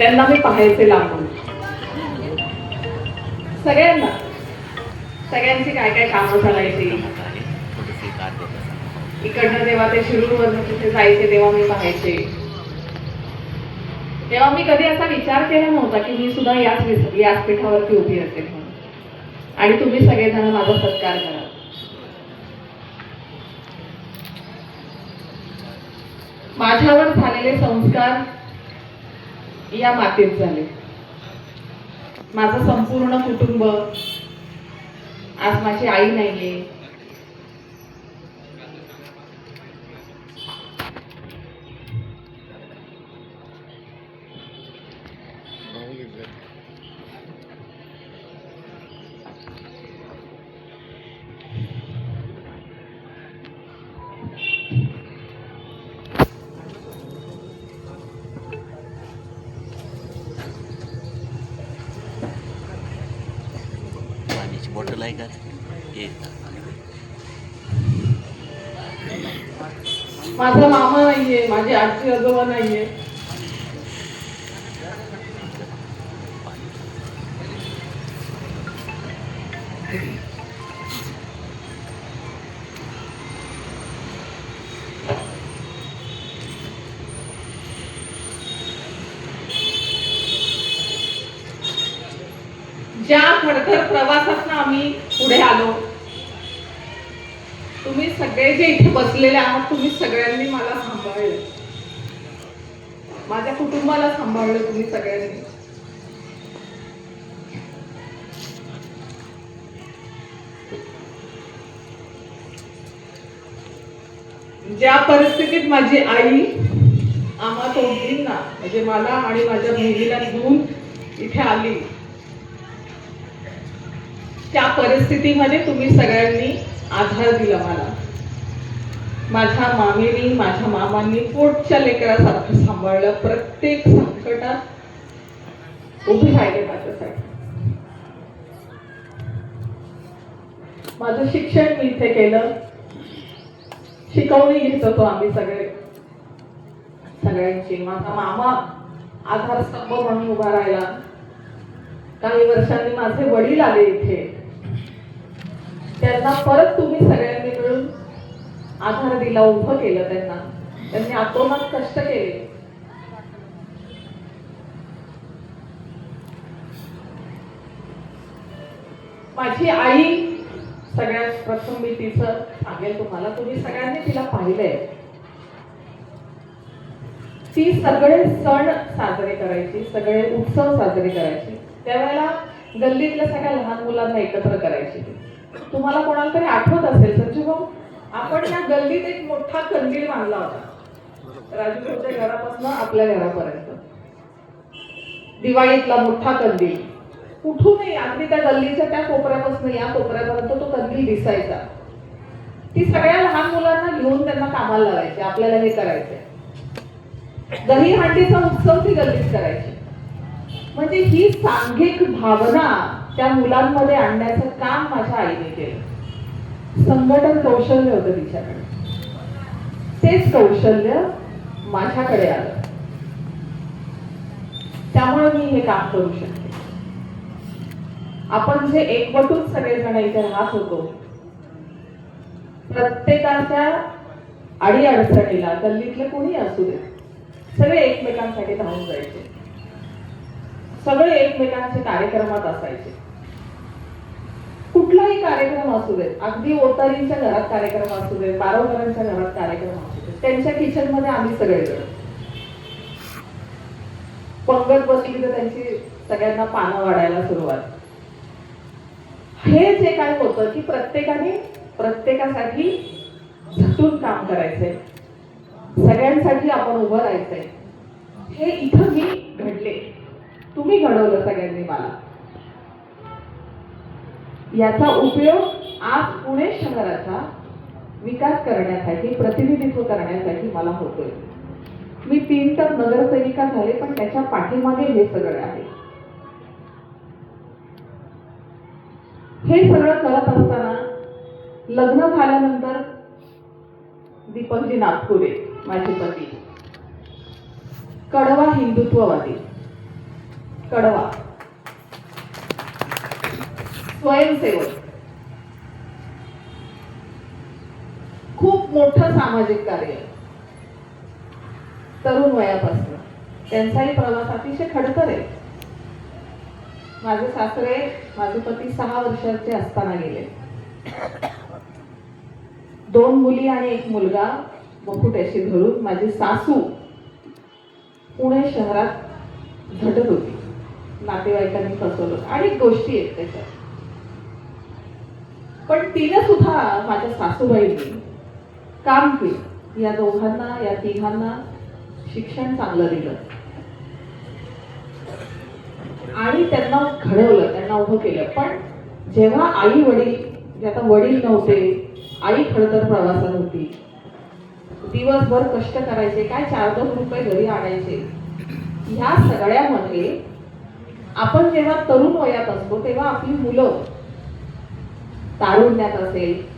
त्यांना मी पाहायचे लांबून सगळ्यांना. सगळ्यांची काय काय कामं चालायची इकडनं जेव्हा ते शिरूरवरून तिथे जायचे तेव्हा मी पाहायचे. तेव्हा मी कधी असा विचार केला नव्हता की मी सुद्धा याच विस- व्यासपीठावरती उभी असेल म्हणून. आणि तुम्ही सगळेजण माझा सत्कार करा. माझ्यावर झालेले संस्कार या मातेत झाले. माझं संपूर्ण कुटुंब आज माझी आई नाही आहे बॉटल आहे का हे माझा मामा नाहीये माझे आजी आजोबा नाहीये Thank you. ज्या खडखर प्रवासात आम्ही पुढे आलो तुम्ही सगळे जे इथे बसलेले आहात तुम्ही सगळ्यांनी मला सांभाळलं. माझ्या कुटुंबाला सांभाळलं तुम्ही सगळ्यांनी. ज्या परिस्थितीत माझी आई आम्हा दोघींना म्हणजे मला आणि माझ्या बहिणीला घेऊन इथे आली त्या परिस्थितीमध्ये तुम्ही सगळ्यांनी आधार दिला मला. माझ्या मामीनी माझ्या मामांनी पोटच्या लेकरासारखं सांभाळलं. प्रत्येक संकटात उभी राहिले माझ्यासाठी. माझं शिक्षण मी इथे केलं. शिकवणी घेत होतो आम्ही सगळे. सगळ्यांची. माझा मामा आधारस्तंभ म्हणून उभा राहिला. काही वर्षांनी माझे वडील आले इथे. त्यांना परत तुम्ही सगळ्यांनी मिळून आधार दिला उभं केलं त्यांना. त्यांनी आतोनात कष्ट केले. माझी आई सगळ्यात प्रथम मी तिचं सांगेल तुम्हाला. तुम्ही सगळ्यांनी तिला पाहिलंय. ती सगळे सण साजरे करायची सगळे उत्सव साजरे करायची. त्यावेळेला गल्लीतल्या सगळ्या लहान मुलांना एकत्र करायची. तुम्हाला कोणाला तरी आठवत असेल संजू भाऊ आपण या गल्लीत एक मोठा कंदील बांधला होता. राजूभाऊच्या घरापासून आपल्या घरापर्यंत. दिवाळीतला मोठा कंदील. कुठूनही अगदी त्या गल्लीच्या त्या कोपऱ्यापासून या कोपऱ्यापर्यंत तो कंदील दिसायचा. ती सगळ्या लहान मुलांना घेऊन त्यांना कामाला लावायची आपल्याला हे करायचे दही हांडीचा उत्सव ती गल्लीत करायची. म्हणजे ही सांघिक भावना त्या मुलांमध्ये आणण्याचं काम माझ्या आईने केलं. संघटन कौशल्य होतं तिच्याकडे. तेच कौशल्य माझ्याकडे आलं. त्यामुळे मी हे काम करू शकते. आपण जे एकवटून सगळेजण इथे राहत होतो प्रत्येकाच्या अडी अडचणीला गल्लीतले कोणी असू दे सगळे एकमेकांसाठी धावून जायचे. सगळे एकमेकांचे कार्यक्रमात असायचे. कुठलाही कार्यक्रम असू दे अगदी ओतारींच्या घरात कार्यक्रम असू दे बारोबरांच्या घरात कार्यक्रम असू दे त्यांच्या किचनमध्ये आम्ही सगळे पंगत बसली तर त्यांची सगळ्यांना पानं वाढायला सुरुवात. हे जे काय होतं की प्रत्येकाने प्रत्येकासाठी झटून काम करायचंय. सगळ्यांसाठी आपण उभं राहायचंय. हे इथं मी घडले. तुम्ही घडवलं सगळ्यांनी मला. याचा उपयोग आज पुणे शहराचा विकास करण्यासाठी प्रतिनिधित्व करण्यासाठी मला होतोय. मी तीन तर नगरसेविका झाले पण त्याच्या पाठीमागे हे सगळं आहे. हे सगळं करत असताना लग्न झाल्यानंतर दीपकजी नागपुरे माझे पती. कडवा हिंदुत्ववादी. कडवा. स्वयंसेवक. खूप मोठं सामाजिक कार्य. तरुण वयापासून. त्यांचाही प्रवास अतिशय खडतर आहे. माझे सासरे माझे पती सहा वर्षाचे असताना गेले. दोन मुली आणि एक मुलगा मुकुट्याशी धरून माझी सासू पुणे शहरात झटत होती. नातेवाईकांनी फसवलं. अनेक गोष्टी आहेत त्याच्यात. पण तिने सुद्धा माझ्या सासूबाईंनी काम केलं. या दोघांना या तिघांना शिक्षण चांगलं दिलं. आणि त्यांना घडवलं त्यांना उभं केलं. पण जेव्हा आई वडील आता वडील नव्हते आई खडतर प्रवासात होती. दिवसभर कष्ट करायचे काय चार दोन रुपये घरी आणायचे. ह्या सगळ्यामध्ये आपण जेव्हा तरुण वयात असतो तेव्हा आपली मुलं तारुण्यात असेल